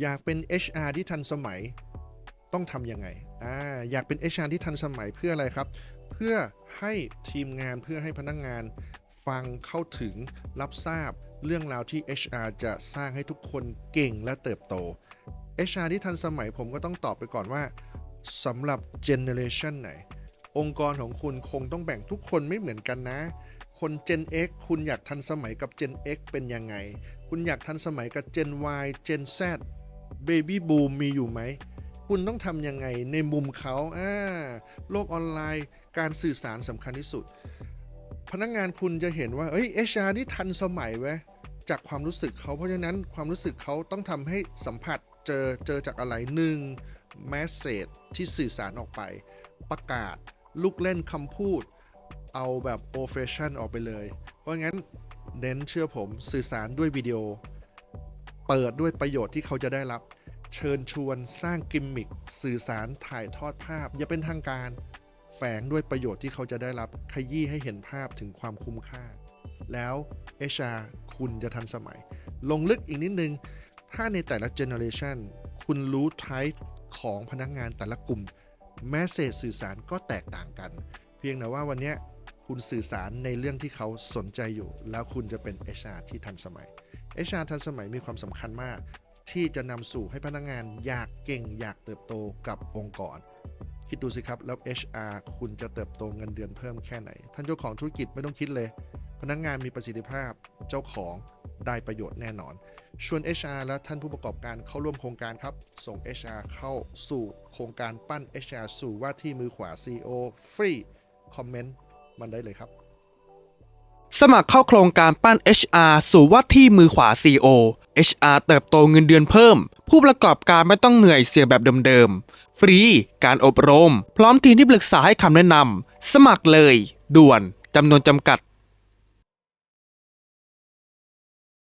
อยากเป็น HR ที่ทันสมัยต้องทำยังไงอ่าอยากเป็น HR ที่ทันสมัยเพื่ออะไรครับ เพื่อให้ทีมงานเพื่อให้พนักงงานฟังเข้าถึงรับทราบเรื่องราวที่ HR จะสร้างให้ทุกคนเก่งและเติบโต HR ที่ทันสมัยผมก็ต้องตอบไปก่อนว่าสำหรับเจเนอเรชันไหน องค์กรของคุณคงต้องแบ่งทุกคนไม่เหมือนกันนะ คน Gen X คุณอยากทันสมัยกับ Gen X เป็นยังไง คุณอยากทันสมัยกับ Gen Y Gen Z Baby Boom มีอยู่ไหม คุณต้องทำยังไงในมุมเขาอ่าโลกออนไลน์การสื่อสารสำคัญที่สุด พนักงานคุณจะเห็นว่าเอ้ย HR นี่ทันสมัยเว้ยจากความรู้สึกเขาเพราะฉะนั้นความรู้สึกเขาต้องทำให้สัมผัสเจอเจอจากอะไรหนึ่งแมสเซจที่สื่อสารออกไป ประกาศลูกเล่นคำพูด เอาแบบโอเฟชั่นออกไปเลย เพราะงั้นเน้นเชื่อผมสื่อสารด้วยวิดีโอ เปิดด้วยประโยชน์ที่เขาจะได้รับ เชิญชวนสร้างกิมมิคสื่อสารถ่ายทอดภาพ อย่าเป็นทางการ แฝงด้วยประโยชน์ที่เขาจะได้รับขยี้ให้เห็นภาพถึงความคุ้มค่า แล้ว HR คุณจะทันสมัย ลงลึกอีกนิดนึง ถ้าในแต่ละเจเนอเรชันคุณรู้ type ของพนักงานแต่ละกลุ่มแมสเซจสื่อสารก็แตกต่างกัน เพียงแต่ว่าวันนี้คุณสื่อสารในเรื่องที่เขาสนใจอยู่ แล้วคุณจะเป็น HR ที่ทันสมัย HR ทันสมัยมีความสำคัญมาก ที่จะนำสู่ให้พนักงานอยากเก่งอยากเติบโตกับองค์กร คิดดูสิครับแล้ว HR คุณจะเติบโตเงินเดือนเพิ่มแค่ไหน ท่านเจ้าของธุรกิจไม่ต้องคิดเลย พนักงานมีประสิทธิภาพเจ้าของได้ประโยชน์แน่นอน ชวน HR และท่านผู้ประกอบการเข้าร่วมโครงการครับ ส่ง HR เข้าสู่โครงการปั้น HR สู่ว่าที่มือขวา CEO ฟรีคอมเมนต์มันได้เลยครับ สมัครเข้าโครงการปั้น HR สู่ว่าที่มือขวา CEO HR เติบโตเงินเดือนเพิ่ม ผู้ประกอบการไม่ต้องเหนื่อยเสียแบบเดิมๆ ฟรี การอบรม พร้อมทีมที่ปรึกษาให้คำแนะนำ สมัครเลย ด่วนจำนวนจำกัด